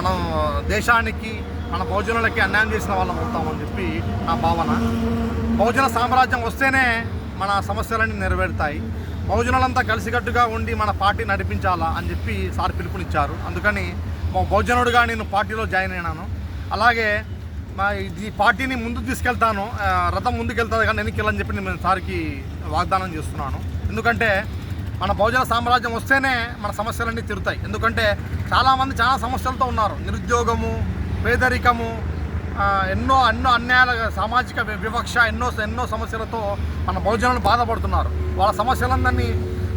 మనం దేశానికి మన బహుజనులకి అన్యాయం చేసిన వాళ్ళం అవుతామని చెప్పి నా భావన. బహుజన సామ్రాజ్యం వస్తేనే మన సమస్యలన్నీ నెరవేరుతాయి. బహుజనులంతా కలిసికట్టుగా ఉండి మన పార్టీ నడిపించాలా అని చెప్పి సార్ పిలుపునిచ్చారు. అందుకని మా బహుజనుడుగా నేను పార్టీలో జాయిన్ అయినాను. అలాగే మా ఈ పార్టీని ముందుకు తీసుకెళ్తాను. రథం ముందుకు వెళ్తుంది కానీ వెనక్కి చెప్పి నేను సార్కి వాగ్దానం చేస్తున్నాను. ఎందుకంటే మన బహుజన సామ్రాజ్యం వస్తేనే మన సమస్యలన్నీ తీరుతాయి. ఎందుకంటే చాలామంది చాలా సమస్యలతో ఉన్నారు. నిరుద్యోగము పేదరికము ఎన్నో ఎన్నో అన్యాయాల సామాజిక వివక్ష ఎన్నో ఎన్నో సమస్యలతో మన బహుజనులు బాధపడుతున్నారు. వాళ్ళ సమస్యలందరినీ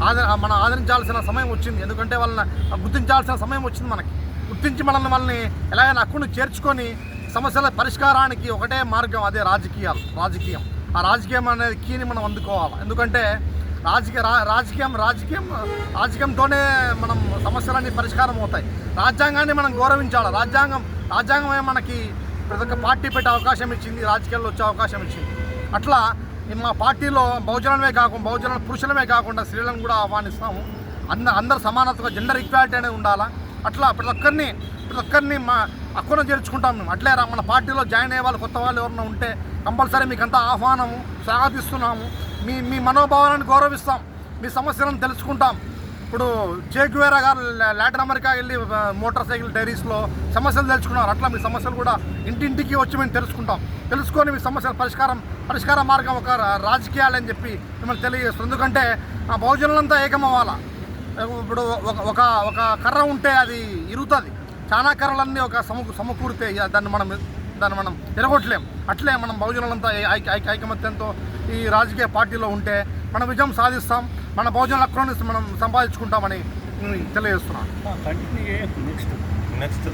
ఆద మనం ఆదరించాల్సిన సమయం వచ్చింది. ఎందుకంటే వాళ్ళని గుర్తించాల్సిన సమయం వచ్చింది మనకి. గుర్తించి మనల్ని వాళ్ళని ఎలాగైనా హక్కును చేర్చుకొని సమస్యల పరిష్కారానికి ఒకటే మార్గం అదే రాజకీయాలు రాజకీయం. ఆ రాజకీయం అనేది కీని మనం అందుకోవాలి. ఎందుకంటే రాజకీయ రా- రాజకీయం రాజకీయం రాజకీయంతోనే మనం సమస్యలన్నీ పరిష్కారం అవుతాయి. రాజ్యాంగాన్ని మనం గౌరవించాలి? రాజ్యాంగం రాజ్యాంగమే మనకి ప్రతి ఒక్క పార్టీ పెట్టే అవకాశం ఇచ్చింది రాజకీయాల్లో వచ్చే అవకాశం ఇచ్చింది. అట్లా మా పార్టీలో బహుజనమే కాకుండా బహుజన పురుషులమే కాకుండా స్త్రీలను కూడా ఆహ్వానిస్తాము. అంద అందరు సమానతగా జెండర్ ఈక్వాలిటీ అనేది ఉండాలా? అట్లా ప్రతి ఒక్కరిని ప్రతి ఒక్కరిని మా హక్కును చేర్చుకుంటాం మేము. అట్లే రా మన పార్టీలో జాయిన్ అయ్యే వాళ్ళు కొత్త వాళ్ళు ఎవరైనా ఉంటే కంపల్సరీ మీకు ఆహ్వానము స్వాగతిస్తున్నాము. మీ మీ మనోభావాలను గౌరవిస్తాం మీ సమస్యలను తెలుసుకుంటాం. ఇప్పుడు జేక్వేరా గారు లాటిన్ అమెరికా వెళ్ళి మోటార్ సైకిల్ డైరీస్లో సమస్యలు తెలుసుకున్నారు. అట్లా మీ సమస్యలు కూడా ఇంటింటికి వచ్చి మేము తెలుసుకుంటాం. తెలుసుకొని మీ సమస్యల పరిష్కారం పరిష్కార మార్గం ఒక రాజకీయాలు రాజకీయాలని చెప్పి మిమ్మల్ని తెలియజేస్తుంది ఎందుకంటే ఆ బహుజనులంతా ఏకమవ్వాలా. ఇప్పుడు ఒక ఒక ఒక కర్ర ఉంటే అది ఇరుగుతుంది చాలా కర్రలన్నీ ఒక సమకూ సమకూరితే దాన్ని మనం దాన్ని మనం తిరగొట్టలేం అట్లే మనం బహుజనులంతా ఐ- ఐకమత్యంతో ఈ రాజకీయ పార్టీలో ఉంటే మన విజయం సాధిస్తాం మన బహుజనుల హక్కులను మనం సంపాదించుకుంటామని తెలియజేస్తున్నాం తెలియజేస్తున్నాను. Next next